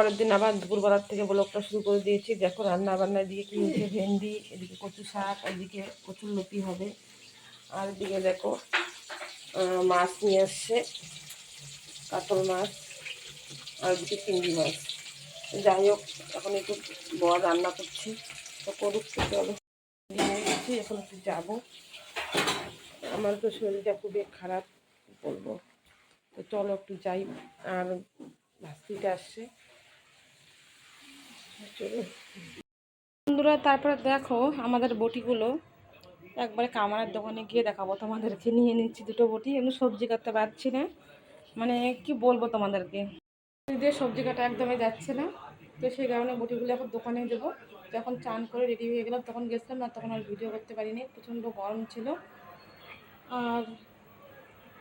পরের দিন আবার দুপুরবেলার থেকে ব্লগটা শুরু করে দিয়েছি। দেখো রান্না বান্না দিয়ে কি হয়েছে, ভেন্ডি, এদিকে কচু শাক, এদিকে কচুর লতি হবে। আর এদিকে দেখো মাছ নিয়ে আসছে, কাতল মাছ, আর এদিকে চিংড়ি মাছ। যাই হোক, এখন একটু বড় রান্না করছি। তো করুক চলো। নিয়ে গেছি, এখন একটু যাব। আমার তো শরীরটা খুবই খারাপ বলব। তো চলো একটু যাই। আর ভাস্তিটা আসছে। বন্ধুরা, তারপরে দেখো আমাদের বটিগুলো। একবারে কামারের দোকানে গিয়ে দেখাবো তোমাদেরকে। নিয়ে নিচ্ছি দুটো বটি। এমনি সবজি কাটতে পারছি না। মানে কি বলব তোমাদেরকে? দিয়ে সবজি কাটা একদমই যাচ্ছে না। তো সেই কারণে বটিগুলো এখন দোকানে দেবো। যখন চান করে রেডি হয়ে গেলাম, তখন গেছিলাম না, তখন আর ভিডিও করতে পারিনি। প্রচণ্ড গরম ছিল। আর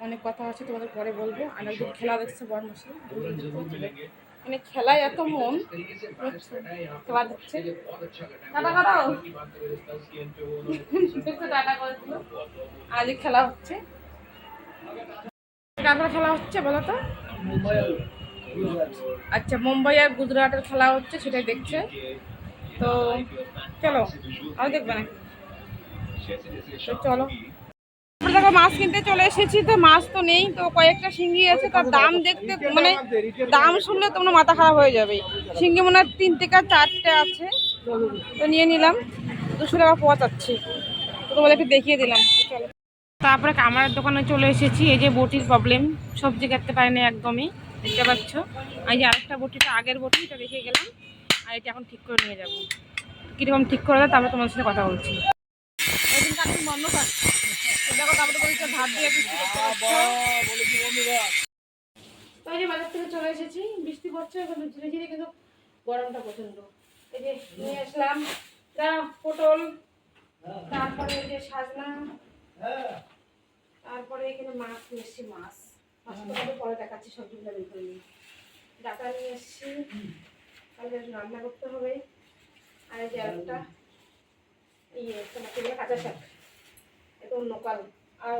অনেক কথা আছে তোমাদের পরে বলব। আর একদম খেলা দেখছে বর মশাই মানে খেলায় এত মন খেলা দেখছে টাটা করো। টাটা করে দিল আজ খেলা হচ্ছে। কাদের খেলা হচ্ছে বলো তো? আচ্ছা মুম্বাই আর গুজরাটের খেলা হচ্ছে, সেটাই দেখছে। তো চলো, আর দেখবে নাকি? চলো। দেখো, মাছ কিনতে চলে এসেছি তো, মাছ তো নেই তো, কয়েকটা শিঙ্গি আছে, তার দাম দেখতে মানে দাম শুনলে তোমরা মাথা খারাপ হয়ে যাবে। শিঙ্গি মনে হয় তিন থেকে চারটে আছে, তো নিয়ে নিলাম, দুশো টাকা পোয়া চাচ্ছি। তোমাদেরকে দেখিয়ে দিলাম। তারপরে কামারের দোকানে চলে এসেছি, এই যে বটির প্রবলেম সবজি কাটতে পারি না একদমই, দেখতে পাচ্ছ। এই যে আরেকটা বটিটা আগের বটি, এটা রেখে গেলাম, আর এটা এখন ঠিক করে নিয়ে যাব। কীরকম ঠিক করে দেয় তারপরে তোমাদের সাথে কথা বলছি। ওই দিন কাটতে বন্ধ দেখো ধার তো এই যে বাজার থেকে চলে এসেছি, বৃষ্টি পড়ছে ধীরে কিন্তু গরমটা প্রচণ্ড এই যে নিয়ে আসলাম পটল, তারপরে এই যে সাজনা, তারপরে এখানে মাছ, নিয়ে এসছি মাছ। মাছ তোমাদের পরে দেখাচ্ছি সবজিগুলো বের করে নিই। নিয়ে এসছি, তাহলে রান্না করতে হবে। আর যে একটা ইয়ে তোমার কাঁচা শাক। এটা অন্য আর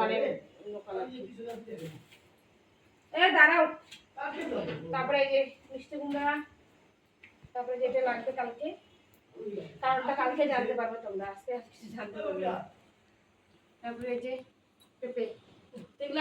মানে দাঁড়াও। তারপরে যে মিষ্টি তারপরে যেটা লাগবে কালকে কালকে জানতে পারবে তোমরা কিছু জানতে তারপরে যে পেঁপে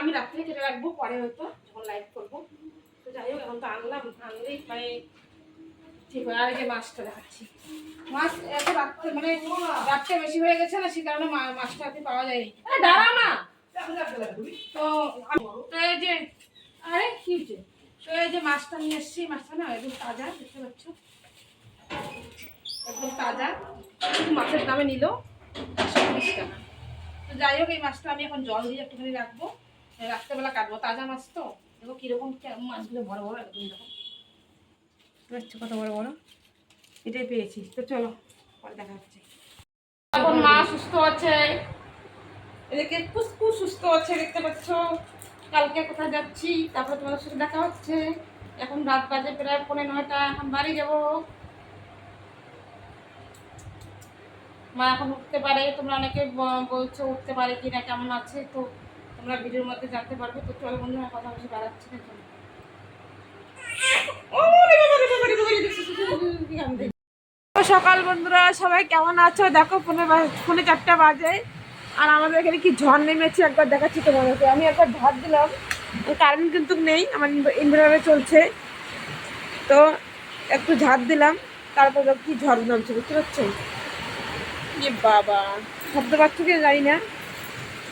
আমি রাত্রে কেটে রাখব, পরে হয়তো যখন লাইভ করব। তো যাই হোক, এখন তো আনলাম, আনলেই মানে ঠিক হয় আর এই যে মাছটা দেখাচ্ছি। মাছ এত রাত্রে মানে রাত্রে বেশি হয়ে গেছে না সে কারণে মাছটা পাওয়া যায়নি। আরে দাঁড়াও না। তো তো এই যে আরে কি হচ্ছে তো এই যে মাছটা নিয়ে এসেছি মাছটা না একদম তাজা দেখতে পাচ্ছ? একদম তাজা। মাছের দামে নিল। টাকা। তো যাই হোক এই মাছটা আমি এখন জল দিয়ে একটুখানি রাখব। রাত্রেবেলা কাটবো। তাজা মাছ তো? দেখো কীরকম মাছগুলো বড় বড় একদম দেখো। দেখছ কত বড় বড়? এটাই পেয়েছি। তো চলো, পরে দেখা হচ্ছে। এখন মা সুস্থ আছে। এদিকে কুসকু সুস্থ আছে, দেখতে পাচ্ছ। কালকে কোথায় যাচ্ছি, তারপরে তোমাদের সাথে দেখা হচ্ছে। এখন রাত বাজে প্রায় পনেরো নয়টা, এখন বাড়ি যাব। মা এখন উঠতে পারে, তোমরা অনেকে বলছো উঠতে পারে কি না কেমন আছে তো তোমরা ভিডিওর মধ্যে জানতে পারবে। তো চলো বন্ধুরা, কথা বসে বেড়াচ্ছি না চলো ওরে বাবা রে বাবা রে বাবা রে, দেখছ, দেখছ, দেখছ, কি কাণ্ড। তো সকাল বন্ধুরা, সবাই কেমন আছো? দেখো ফোনে ফোনে চারটা বাজে। আর আমাদের এখানে কি ঝড় নেমেছে একবার দেখাচ্ছি তোমাদেরকে। আমি একবার ঝড় দিলাম কারেন্ট কিন্তু নেই, আমার ইনভার্টারে চলছে। তো একটু ঝাড় দিলাম, তারপর কি ঝড় নামছে, বুঝতে পারছ? ইয়ে বাবা, শব্দ পাচ্ছ কি জানি না?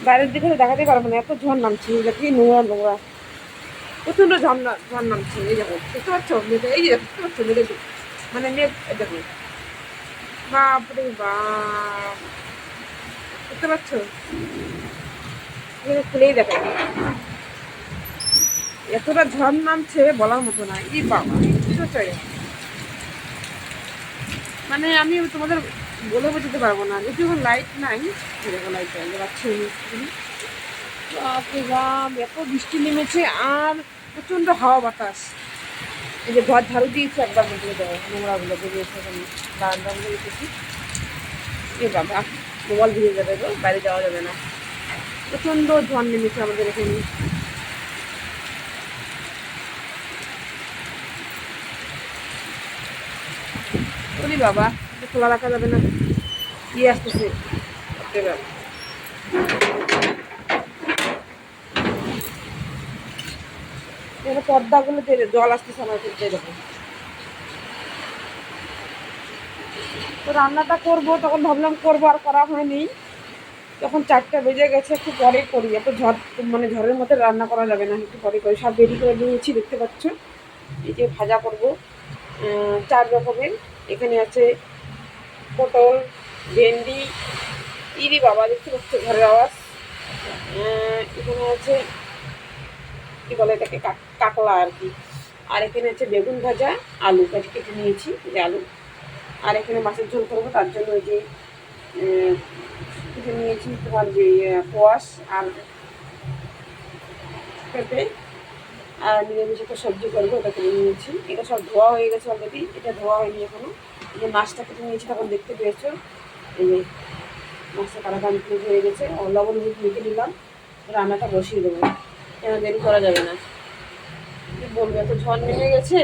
বাইরের দিকে তো দেখাতে পারব না, এত ঝড় নামছে, এই দেখি নোংরা নোংরা। প্রচণ্ড ঝড় ঝড় নামছে, এই দেখো, বুঝতে পারছ? এই দেখতে মেঘে মানে মেঘ দেখো। বাপরে বাপ। পাচ্ছ এখানে খুলেই দেখা এতটা ঝড় নামছে বলার মতো না। এই বাবা, বুঝতে মানে আমি তোমাদের বলে বোঝাতে পারব না। যেটুকু লাইট নাই এরকম লাইট পাচ্ছি? বাপরে বাপ, এত বৃষ্টি নেমেছে আর প্রচণ্ড হাওয়া বাতাস। এই যে ঘর ঝাড়ু দিয়েছি একবার মধ্যে দেওয়া, নোংরাগুলো বেরিয়েছে ওখানে বারান্দাগুলো রেখেছি এ বাবা মোবাইল ভিজে যাবে তো বাইরে যাওয়া যাবে না। প্রচণ্ড ঝড় নেমেছে আমাদের এখানে। বলি বাবা খোলা রাখা যাবে না? কি আসতেছে? বাবা। এখানে পর্দাগুলোতে জল আসতেছে আমার ক্ষেত্রে এরকম তো রান্নাটা করব, তখন ভাবলাম করব, আর করা হয়নি। তখন চারটা বেজে গেছে, একটু পরে করি। এত ঝড় মানে ঝড়ের মধ্যে রান্না করা যাবে না, একটু পরে করি। সব রেডি করে নিয়েছি, দেখতে পাচ্ছ। এই যে ভাজা করব। চার রকমের। এখানে আছে পটল, ভেন্ডি, ইরি বাবা, দেখতে পাচ্ছ ঘরের আওয়াজ। এখানে আছে কি বলে এটাকে? কাক- কাকলা আর কি। আর এখানে হচ্ছে বেগুন ভাজা আলু কাটি কেটে নিয়েছি যে আলু। আর এখানে মাছের ঝোল করব তার জন্য ওই যে কেটে নিয়েছি তোমার যে আহ, কোয়াশ আর পেঁপে। আর নিরামিষ একটা সবজি করব ওটা করে নিয়েছি। এটা সব ধোয়া হয়ে গেছে অলরেডি এটা ধোয়া হয়নি এখনও। এই যে মাছটা কেটে নিয়েছি তখন দেখতে পেয়েছ? এই যে মাছটা কাটা কমপ্লিট হয়ে গেছে। লবণ মেখে নিলাম রান্নাটা বসিয়ে দেবো। কেন দেরি করা যাবে না। কি বলব, এত ঝড় নেমে গেছে?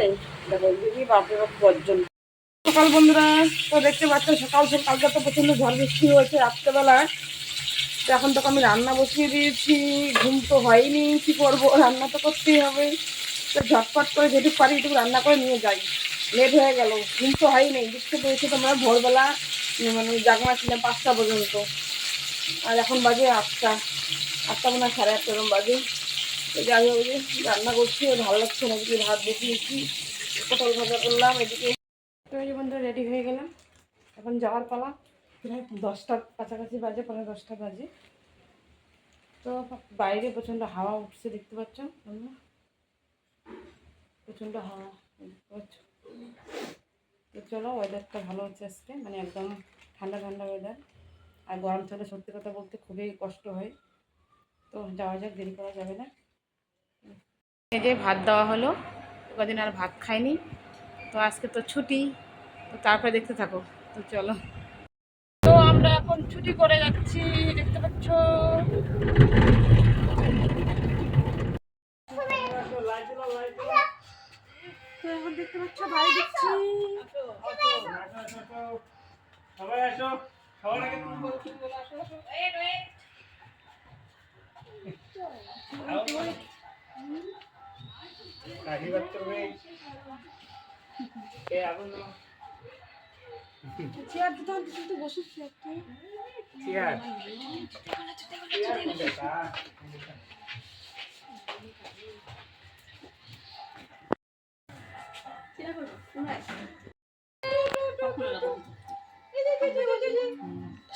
দেখো দেখি বাপরে বাপ গর্জন সকাল বন্ধুরা, তো দেখতে পাচ্ছ, সকাল সকালটা তো প্রচণ্ড ঝড় বৃষ্টি হয়েছে রাত্রেবেলা। তো এখন তোকে আমি রান্না বসিয়ে দিয়েছি, ঘুম তো হয়নি, কি করব, রান্না তো করতেই হবে। তো ঝটপট করে যেটুকু পারি এটুকু রান্না করে নিয়ে যাই। লেট হয়ে গেল, ঘুম তো হয়নি দেখতে পেয়েছি তোমরা, ভোরবেলা মানে জাগমা ছিলাম পাঁচটা পর্যন্ত। আর এখন বাজে আটটা আটটা মনে হয় সাড়ে আটটা এরকম বাজে। তো যাই হোক রান্না করছি ভালো লাগছে না এদিকে ভাত বসিয়েছি পটল ভাজা করলাম, এদিকে বন্ধুরা রেডি হয়ে গেলাম। এখন যাওয়ার পালা। প্রায় দশটার কাছাকাছি বাজে পরে দশটা বাজে। তো বাইরে প্রচণ্ড হাওয়া উঠছে, দেখতে পাচ্ছ? প্রচণ্ড হাওয়া তো চলো ওয়েদারটা ভালো হচ্ছে আজকে। মানে একদম ঠান্ডা ঠান্ডা ওয়েদার আর গরম থাকলে সত্যি কথা বলতে খুবই কষ্ট হয়। তো যাওয়া যাক, দেরি করা যাবে না। এই যে ভাত দেওয়া হলো। কদিন আর ভাত খাইনি। তো আজকে তো ছুটি। তো তারপরে দেখতে থাকো। তো চলো। তো আমরা এখন ছুটি করে যাচ্ছি দেখতে পাচ্ছ। তো এখন দেখতে পাচ্ছ বাড়ি দিচ্ছি সবাই আসো। সবার আগে তুমি চেয়ার দিতে হবে কিন্তু চেয়ার। চেয়ার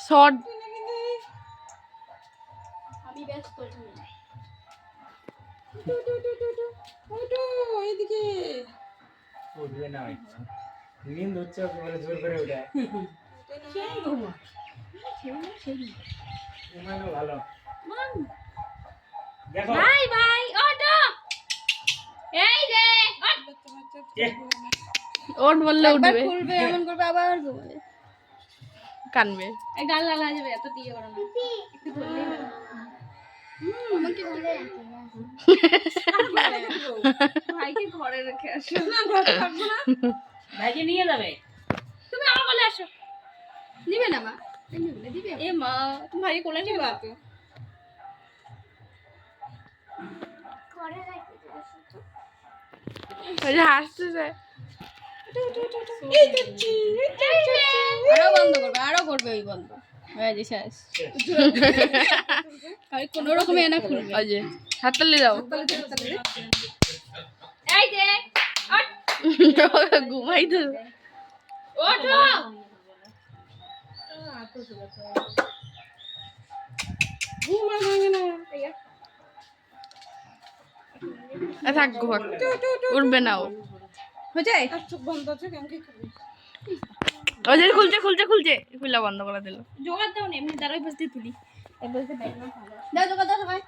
শর্ট এইদিকে উঠবে না নিন্দ হচ্ছে বলে জোর করে উঠে। ঘুমানো ভালো। দেখো। বাই বাই অটো এই যে এ, ওট বললে উঠবে। খুলবে এমন করবে আবার ঘুমাবে কানবে। এই গাল লাগা যাবে এত দিয়ে করো না একটু হবে। আমাকে ভাইকে ঘরে রেখে আসো? ভাইকে নিয়ে যাবে। তুমি আমার কোলে আসো। নিবে না মা? নিবে দিবে এ মা তুমি ভাইকে কোলে নিবে। হাসতেছে আরও বন্ধ করবে আরও করবে ওই বন্ধ। হয়ে যে শেষ আমি কোনো রকমে এনে খুলবে। হাততালি দাও। এই যে ঘুমাই তো ওঠো। থাক উঠবে না ও। বন্ধ আছে ওই যে খুলছে খুলছে খুলছে। খুলে বন্ধ করে দিল। জোগাড় দাও না এমনি দাঁড়াই বসতে তুলি। দাও জোগাড় দাও সবাই।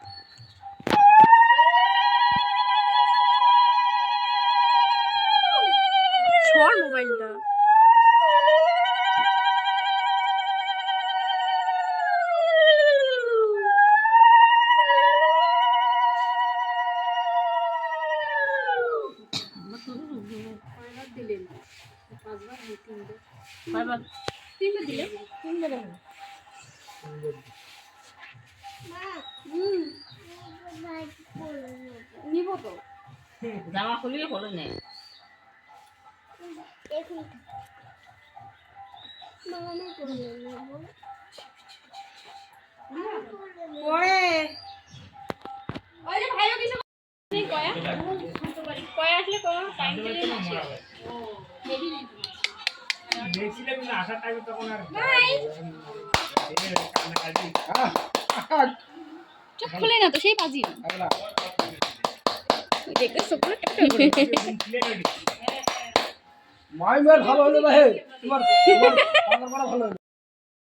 নিব তো। জামা খুলিয়ে পরে নেয় পরে। ওই যে ভাইও কিছু কয়া? কয়া আসলে কয়া? টাইম দিলে বেবি নেই দেখছিলাম কিন্তু আসার টাইমে তখন আর কান্নাকাটি। চোখ খুলে না তো সেই পাজি দেখতেছো পুরো মাইমার ভালো হলো ভাই তোমার তোমার ভালো হলো।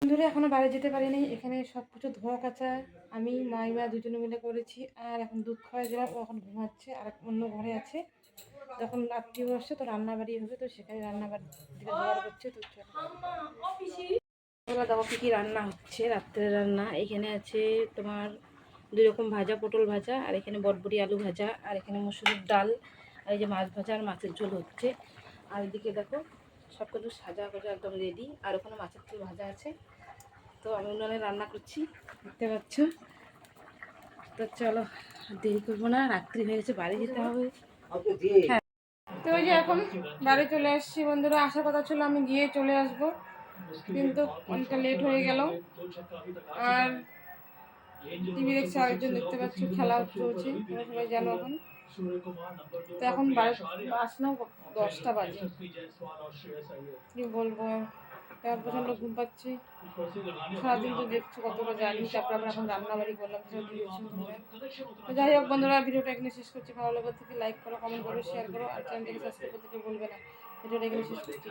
বন্ধুরা এখনও বাড়ি যেতে পারিনি। এখানে সব কিছু ধোয়া কাচা। আমি মাইমা দুজনে মিলে করেছি। আর এখন দুধ খাওয়াই দিলাম। ও এখন ঘুমাচ্ছে। আর অন্য ঘরে আছে। যখন রাত্রিও আসছে তো রান্না বাড়ি হবে তো সেখানে রান্না বাড়ি দিকে জোগাড় করছে তো চলো। দেখো কী কী রান্না হচ্ছে রাত্রের রান্না। এখানে আছে তোমার দুই রকম ভাজা, পটল ভাজা, আর এখানে বটবটি, আলু ভাজা, আর এখানে মসুরির ডাল, আর এই যে মাছ ভাজা আর মাছের ঝোল হচ্ছে। আর এদিকে দেখো সব কিছু সাজা গোজা একদম রেডি আর ওখানে মাছের ঝোল ভাজা আছে। তো আমি উনানে রান্না করছি, দেখতে পাচ্ছ? তো চলো দেরি করব না, রাত্রি হয়ে গেছে, বাড়ি যেতে হবে। হ্যাঁ তো ওই যে এখন বাড়ি চলে আসছি বন্ধুরা, আসার কথা ছিল আমি গিয়ে চলে আসব। কিন্তু অনেকটা লেট হয়ে গেল। আর টিভি দেখছে আরেকজন দেখতে পাচ্ছ, খেলা চলছে, সবাই জানো এখন। তো এখন বাড়ি আসলেও দশটা বাজে। কি বলব? তার প্রচণ্ড ঘুম পাচ্ছে। সারাদিন তো দেখছ কতটা জানি তারপর আবার এখন রান্নাবাড়ি করলাম তো যাই হোক বন্ধুরা, ভিডিওটা এখানে শেষ করছি। ভালো লাগলে থেকে লাইক করো কমেন্ট করো শেয়ার করো, আর চ্যানেলটাকে সাবস্ক্রাইব করতে বলবে না। ভিডিওটা এখানে শেষ করছি।